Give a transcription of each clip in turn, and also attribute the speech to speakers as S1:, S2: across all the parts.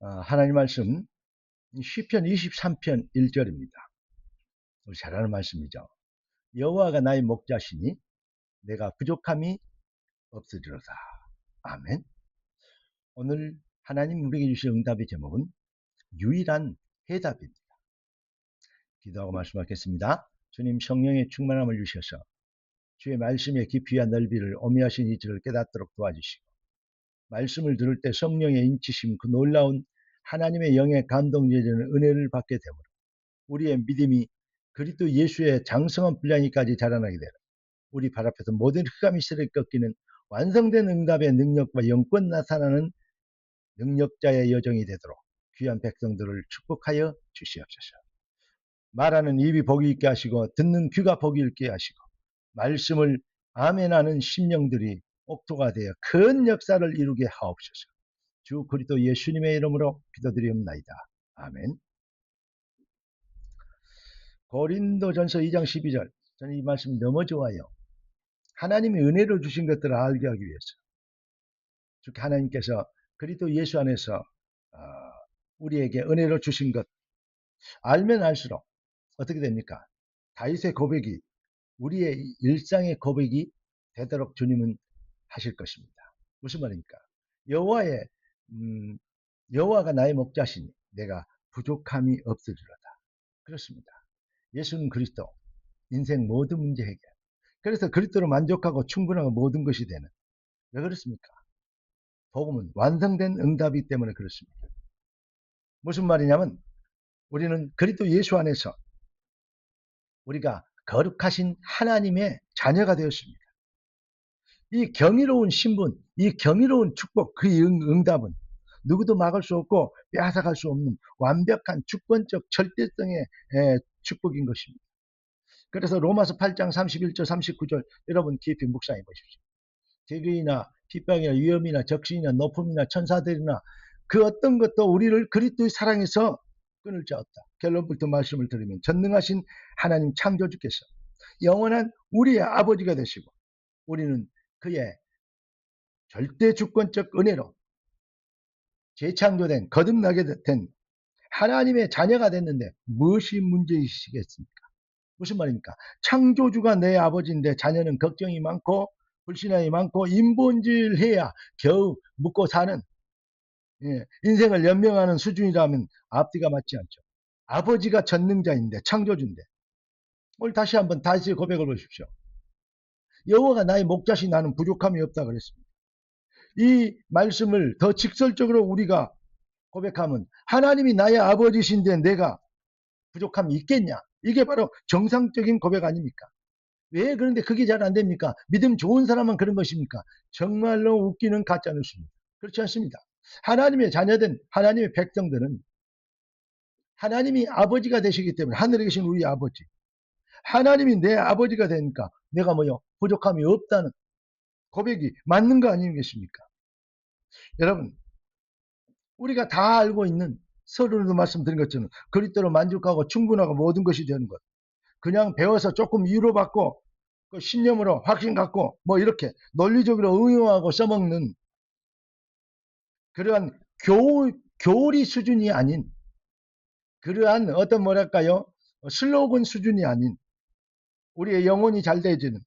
S1: 어, 하나님 말씀 시편 23편 1절입니다. 우리 잘 아는 말씀이죠. 여호와가 나의 목자시니 내가 부족함이 없으리로다. 아멘. 오늘 하나님 우리에게 주신 응답의 제목은 유일한 해답입니다. 기도하고 말씀하겠습니다. 주님 성령의 충만함을 주셔서 주의 말씀의 깊이와 넓이를 오미하신 이치를 깨닫도록 도와주시고 말씀을 들을 때 성령의 인치심 그 놀라운 하나님의 영의 감동 예전는 은혜를 받게 되므로 우리의 믿음이 그리스도 예수의 장성한 분량이까지 자라나게 되라. 우리 발 앞에서 모든 흑암이 세를 꺾이는 완성된 응답의 능력과 영권 나타나는 능력자의 여정이 되도록 귀한 백성들을 축복하여 주시옵소서. 말하는 입이 복이 있게 하시고 듣는 귀가 복이 있게 하시고 말씀을 아멘하는 심령들이 옥토가 되어 큰 역사를 이루게 하옵소서. 주 그리스도 예수님의 이름으로 기도드리옵나이다. 아멘. 고린도전서 2장 12절. 저는 이 말씀 너무 좋아요. 하나님이 은혜로 주신 것들을 알게 하기 위해서. 즉 하나님께서 그리스도 예수 안에서 어, 우리에게 은혜로 주신 것 알면 알수록 어떻게 됩니까? 다윗의 고백이 우리의 일상의 고백이 되도록 주님은 하실 것입니다. 무슨 말입니까? 여호와의 음, 여호와가 나의 목자시니 내가 부족함이 없으리로다. 그렇습니다. 예수는 그리스도 인생 모든 문제 해결. 그래서 그리스도로 만족하고 충분하고 모든 것이 되는. 왜 그렇습니까? 복음은 완성된 응답이기 때문에 그렇습니다. 무슨 말이냐면 우리는 그리스도 예수 안에서 우리가 거룩하신 하나님의 자녀가 되었습니다. 이 경이로운 신분, 이 경이로운 축복, 그 응답은 누구도 막을 수 없고 빼앗아갈 수 없는 완벽한 주권적 절대성의 축복인 것입니다. 그래서 로마서 8장 31절 39절 여러분 깊이 묵상해 보십시오. 재교이나 핍박이나 위험이나 적신이나 높음이나 천사들이나 그 어떤 것도 우리를 그리스도의 사랑에서 끊을 자 없다. 결론부터 말씀을 드리면 전능하신 하나님 창조주께서 영원한 우리의 아버지가 되시고 우리는 그의 절대 주권적 은혜로 재창조된 거듭나게 된 하나님의 자녀가 됐는데 무엇이 문제이시겠습니까? 무슨 말입니까? 창조주가 내 아버지인데 자녀는 걱정이 많고 불신앙이 많고 인본질해야 겨우 묵고 사는 예, 인생을 연명하는 수준이라면 앞뒤가 맞지 않죠. 아버지가 전능자인데 창조주인데 오늘 다시 한번 다시 고백을 보십시오. 여호와가 나의 목자시 나는 부족함이 없다 그랬습니다. 이 말씀을 더 직설적으로 우리가 고백하면 하나님이 나의 아버지신데 내가 부족함이 있겠냐? 이게 바로 정상적인 고백 아닙니까? 왜 그런데 그게 잘 안 됩니까? 믿음 좋은 사람만 그런 것입니까? 정말로 웃기는 가짜 뉴스입니다. 그렇지 않습니다. 하나님의 자녀된 하나님의 백성들은 하나님이 아버지가 되시기 때문에 하늘에 계신 우리 아버지 하나님이 내 아버지가 되니까 내가 뭐요 부족함이 없다는 고백이 맞는 거 아니겠습니까? 여러분 우리가 다 알고 있는 서론에도 말씀드린 것처럼 그리스도로 만족하고 충분하고 모든 것이 되는 것. 그냥 배워서 조금 위로받고 그 신념으로 확신 갖고 뭐 이렇게 논리적으로 응용하고 써먹는 그러한 교, 교리 수준이 아닌 그러한 어떤 뭐랄까요 슬로건 수준이 아닌 우리의 영혼이 잘 되어지는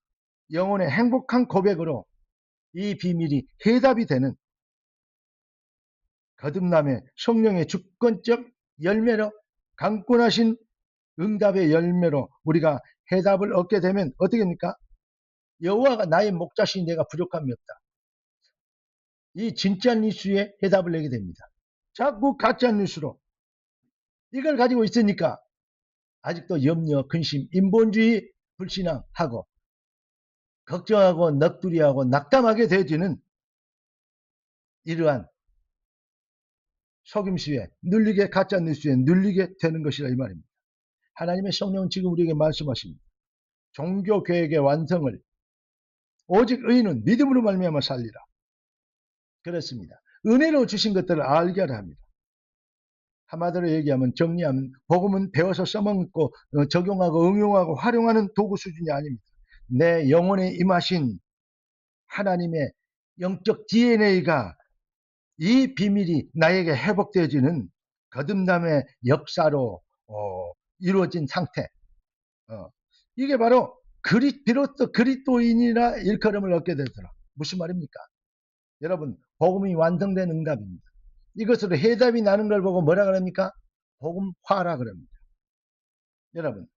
S1: 영혼의 행복한 고백으로 이 비밀이 해답이 되는 거듭남의 성령의 주권적 열매로 강권하신 응답의 열매로 우리가 해답을 얻게 되면 어떻게 됩니까? 여호와가 나의 목자신 내가 부족함이 없다. 이 진짜 뉴스에 해답을 내게 됩니다. 자꾸 가짜 뉴스로 이걸 가지고 있으니까 아직도 염려, 근심, 인본주의 불신앙하고 걱정하고 넋두리하고 낙담하게 되어지는 이러한 속임수에 눌리게 가짜 뉴스에 눌리게 되는 것이라 이 말입니다. 하나님의 성령은 지금 우리에게 말씀하십니다. 종교 계획의 완성을 오직 의인은 믿음으로 말미암아 살리라. 그렇습니다. 은혜로 주신 것들을 알게 하라 합니다. 한마디로 얘기하면 정리하면 복음은 배워서 써먹고 어, 적용하고 응용하고 활용하는 도구 수준이 아닙니다. 내 영혼에 임하신 하나님의 영적 DNA가 이 비밀이 나에게 회복되어지는 거듭남의 역사로 어, 이루어진 상태. 어, 이게 바로 그리, 비로소 그리스도인이라 일컬음을 얻게 되더라. 무슨 말입니까? 여러분, 복음이 완성된 응답입니다. 이것으로 해답이 나는 걸 보고 뭐라 그럽니까? 복음화라 그럽니다. 여러분,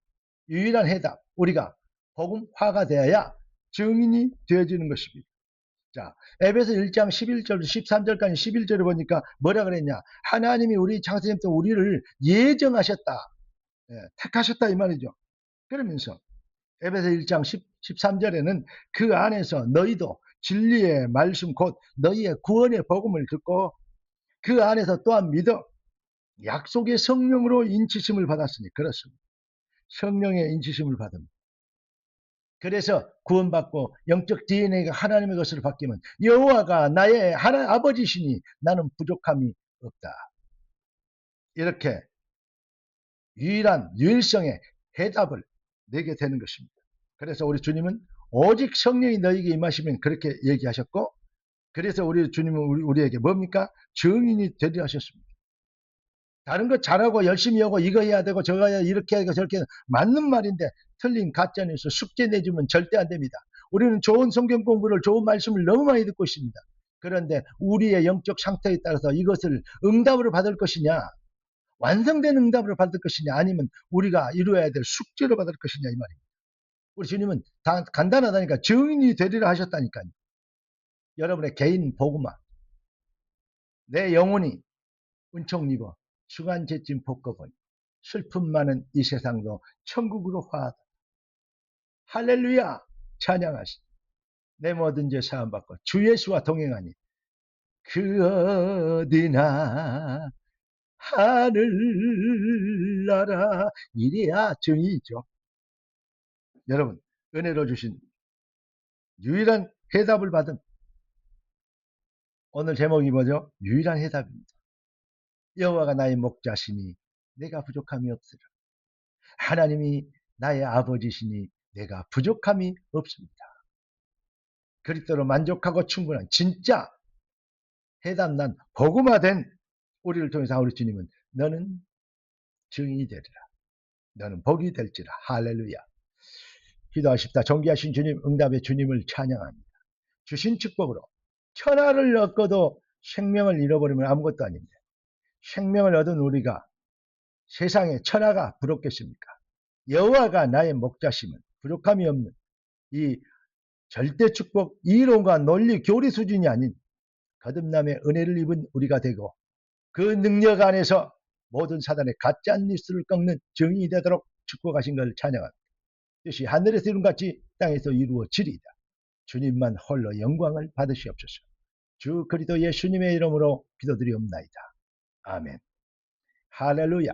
S1: 유일한 해답, 우리가 복음화가 되어야 증인이 되어지는 것입니다. 자, 에베소 1장 11절, 13절까지 11절을 보니까 뭐라 그랬냐? 하나님이 우리 장사님도 우리를 예정하셨다. 예, 택하셨다 이 말이죠. 그러면서 에베소 1장 10, 13절에는 그 안에서 너희도 진리의 말씀 곧 너희의 구원의 복음을 듣고 그 안에서 또한 믿어 약속의 성령으로 인치심을 받았으니 그렇습니다. 성령의 인치심을 받은 그래서 구원받고 영적 DNA가 하나님의 것으로 바뀌면 여호와가 나의 하나 아버지시니 나는 부족함이 없다. 이렇게 유일한 유일성의 해답을 내게 되는 것입니다. 그래서 우리 주님은 오직 성령이 너에게 임하시면 그렇게 얘기하셨고 그래서 우리 주님은 우리, 에게 뭡니까? 증인이 되리라 하셨습니다. 다른 거 잘하고 열심히 하고 이거 해야 되고 저거 해야 이렇게 하고 저렇게 해야 맞는 말인데 틀린 가짜 뉴스 숙제 내주면 절대 안 됩니다. 우리는 좋은 성경 공부를 좋은 말씀을 너무 많이 듣고 있습니다. 그런데 우리의 영적 상태에 따라서 이것을 응답으로 받을 것이냐 완성된 응답으로 받을 것이냐 아니면 우리가 이루어야 될 숙제로 받을 것이냐 이 말입니다. 우리 주님은 다 간단하다니까 증인이 되리라 하셨다니까요. 여러분의 개인 복음화 내 영혼이 은총 입어 주간제찜 복거본 슬픔 많은 이 세상도 천국으로 화하다. 할렐루야 찬양하시. 내 모든 죄 사함 받고 주 예수와 동행하니 그 어디나 하늘나라 이래야 정의죠. 여러분 은혜로 주신 유일한 해답을 받은 오늘 제목이 뭐죠? 유일한 해답입니다. 여호와가 나의 목자시니 내가 부족함이 없으라. 하나님이 나의 아버지시니 내가 부족함이 없습니다. 그리스도로 만족하고 충분한 진짜 해답난 복음화된 우리를 통해서 우리 주님은 너는 증인이 되리라. 너는 복이 될지라. 할렐루야. 기도하십다. 존귀하신 주님, 응답의 주님을 찬양합니다. 주신 축복으로 천하를 얻고도 생명을 잃어버리면 아무것도 아닙니다. 생명을 얻은 우리가 세상에 천하가 부럽겠습니까? 여호와가 나의 목자심은 부족함이 없는 이 절대 축복 이론과 논리 교리 수준이 아닌 거듭남의 은혜를 입은 우리가 되고 그 능력 안에서 모든 사단의 가짜 뉴스를 꺾는 정의이 되도록 축복하신 것을 찬양합니다. 뜻이 하늘에서 이룬 같이 땅에서 이루어지리이다. 주님만 홀로 영광을 받으시옵소서. 주 그리도 예수님의 이름으로 기도드리옵나이다. 아멘. 할렐루야.